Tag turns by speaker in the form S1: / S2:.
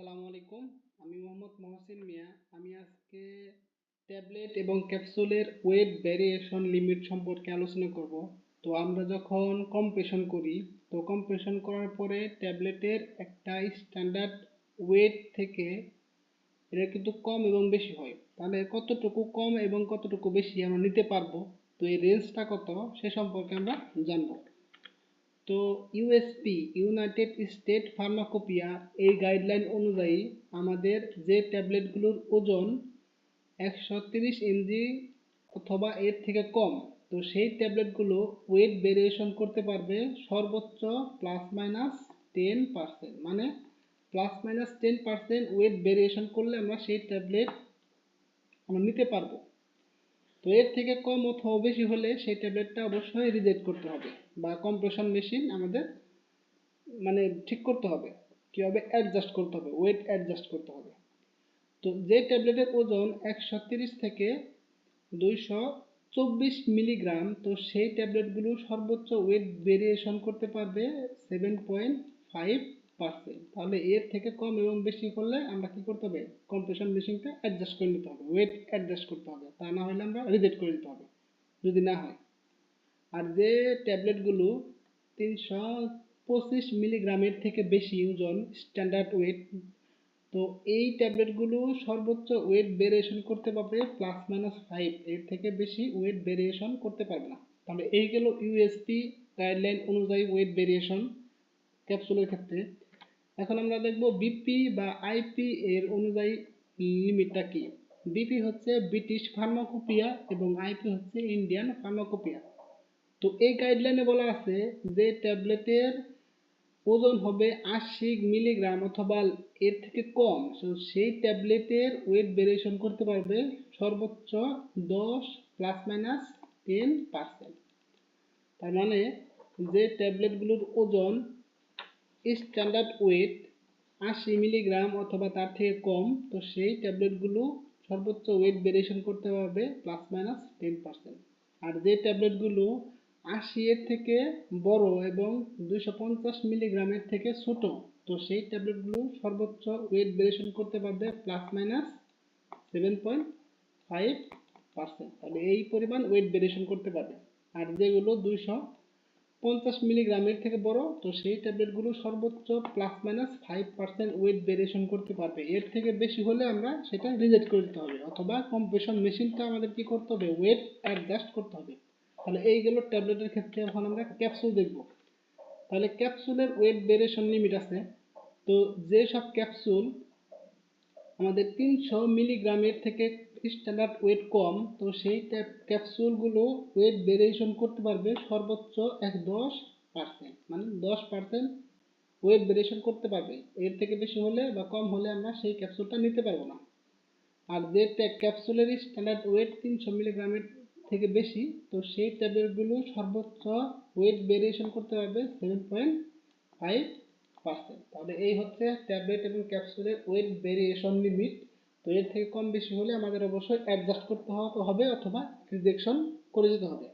S1: আসসালামু আলাইকুম। আমি মোহাম্মদ মহসিন মিয়া। আমি আজকে ট্যাবলেট এবং ক্যাপসুলের ওয়েট ভ্যারিয়েশন লিমিট সম্পর্কে আলোচনা করব। তো আমরা যখন কম্প্রেশন করি, তো কম্প্রেশন করার পরে ট্যাবলেটের একটা স্ট্যান্ডার্ড ওয়েট থেকে এটা কিন্তু কম এবং বেশি হয়। তাহলে কতটুকু কম এবং কতটুকু বেশি আমরা নিতে পারব? তো এই রেঞ্জটা কত, সে সম্পর্কে আমরা জানব। তো ইউএসপি ইউনাইটেড স্টেট ফার্মাকোপিয়া এই গাইডলাইন অনুযায়ী আমাদের যে ট্যাবলেটগুলোর ওজন একশো তিরিশ এমজি অথবা এর থেকে কম, তো সেই ট্যাবলেটগুলো ওয়েট ভেরিয়েশন করতে পারবে সর্বোচ্চ প্লাস মাইনাস টেন পার্সেন্ট মানে plus minus ten percent weight variation করলে আমরা সেই ট্যাবলেট আমরা নিতে পারব। তো এর থেকে কম অথবা বেশি হলে সেই ট্যাবলেটটা অবশ্যই রিজেক্ট করতে হবে বা কম্প্রেশন মেশিন আমাদের মানে ঠিক করতে হবে। কীভাবে অ্যাডজাস্ট করতে হবে ওয়েট অ্যাডজাস্ট করতে হবে। তো যে ট্যাবলেটের ওজন একশো তিরিশ থেকে দুইশো চব্বিশ মিলিগ্রাম, তো সেই ট্যাবলেটগুলো সর্বোচ্চ ওয়েট ভেরিয়েশন করতে পারবে সেভেন পয়েন্ট ফাইভ পার্সেন্ট তাহলে এর থেকে কম এবং বেশি করলে আমরা কি করতে হবে? কম্প্রেশন মেশিনটা অ্যাডজাস্ট করে নিতে হবে। ওয়েট অ্যাডজাস্ট করতে হবে। তা না হলে আমরা রিজেক্ট করে দিতে হবে। যদি না হয়। আর যে ট্যাবলেটগুলো তিনশো পঁচিশ মিলিগ্রামের থেকে বেশি ওজন স্ট্যান্ডার্ড ওয়েট তো এই ট্যাবলেটগুলো সর্বোচ্চ ওয়েট ভেরিয়েশন করতে পারবে প্লাস মাইনাস ফাইভ এর থেকে বেশি ওয়েট ভেরিয়েশন করতে পারবে না। তাহলে এই গেল ইউএসপি গাইডলাইন অনুযায়ী ওয়েট ভেরিয়েশন ক্যাপসুলের ক্ষেত্রে। এখন আমরা দেখব বিপি বা আইপি এর অনুযায়ী লিমিটটা কি? বিপি হচ্ছে ব্রিটিশ ফার্মাকোপিয়া এবং আইপি হচ্ছে ইন্ডিয়ান ফার্মাকোপিয়া তো এই গাইডলাইনে বলা আছে যে ট্যাবলেটের ওজন হবে আশি মিলিগ্রাম অথবা এর থেকে কম। সেই ট্যাবলেটের ওয়েট ভেরিয়েশন করতে পারবে সর্বোচ্চ দশ প্লাস মাইনাস টেন পার্সেন্ট তার মানে যে ট্যাবলেটগুলোর ওজন স্ট্যান্ডার্ড ওয়েট আশি মিলিগ্রাম অথবা তার থেকে কম, তো সেই ট্যাবলেটগুলো সর্বোচ্চ ওয়েট ভেরিয়েশন করতে পারবে প্লাস মাইনাস টেন পার্সেন্ট আর যে ট্যাবলেটগুলো আশি এর থেকে বড় এবং দুইশো পঞ্চাশ মিলিগ্রামের থেকে ছোট, তো সেই ট্যাবলেটগুলো সর্বোচ্চ ওয়েট ভেরিয়েশন করতে পারবে plus minus seven point five percent তাহলে এই পরিমাণ ওয়েট ভেরিয়েশন করতে পারবে। আর যেগুলো দুইশো পঞ্চাশ মিলিগ্রামের থেকে বড়, তো সেই ট্যাবলেটগুলো সর্বোচ্চ plus minus five percent weight variation করতে পারবে। এর থেকে বেশি হলে আমরা সেটা রিজেক্ট করে দিতে হবে, অথবা কম্প্রেশন মেশিনটা আমাদের কি করতে হবে? ওয়েট অ্যাডজাস্ট করতে হবে। তাহলে এই গেল ট্যাবলেটের ক্ষেত্রে এখন আমরা ক্যাপসুল দেখব। তাহলে ক্যাপসুলের ওয়েট ভেরিয়েশন লিমিট আছে। তো যেসব ক্যাপসুল আমাদের তিনশো মিলিগ্রামের থেকে স্ট্যান্ডার্ড ওয়েট কম, তো সেই ক্যাপসুলগুলো ওয়েট ভেরিয়েশন করতে পারবে সর্বোচ্চ এক দশ পার্সেন্ট মানে দশ পার্সেন্ট ওয়েট ভেরিয়েশন করতে পারবে। এর থেকে বেশি হলে বা কম হলে আমরা সেই ক্যাপসুলটা নিতে পারব না। আর যে ক্যাপসুলের স্ট্যান্ডার্ড ওয়েট তিনশো মিলিগ্রামের থেকে বেশি, তো সেই ট্যাবলেটগুলো সর্বোচ্চ ওয়েট ভেরিয়েশন করতে পারবে সেভেন পয়েন্ট ফাইভ পার্সেন্ট তাহলে এই হচ্ছে ট্যাবলেট এবং ক্যাপসুলের ওয়েট ভেরিয়েশন লিমিট তো এর থেকে কম বেশি হলে আমাদের অবশ্যই অ্যাডজাস্ট করতে হবে, অথবা রিজেকশন করে দিতে হবে।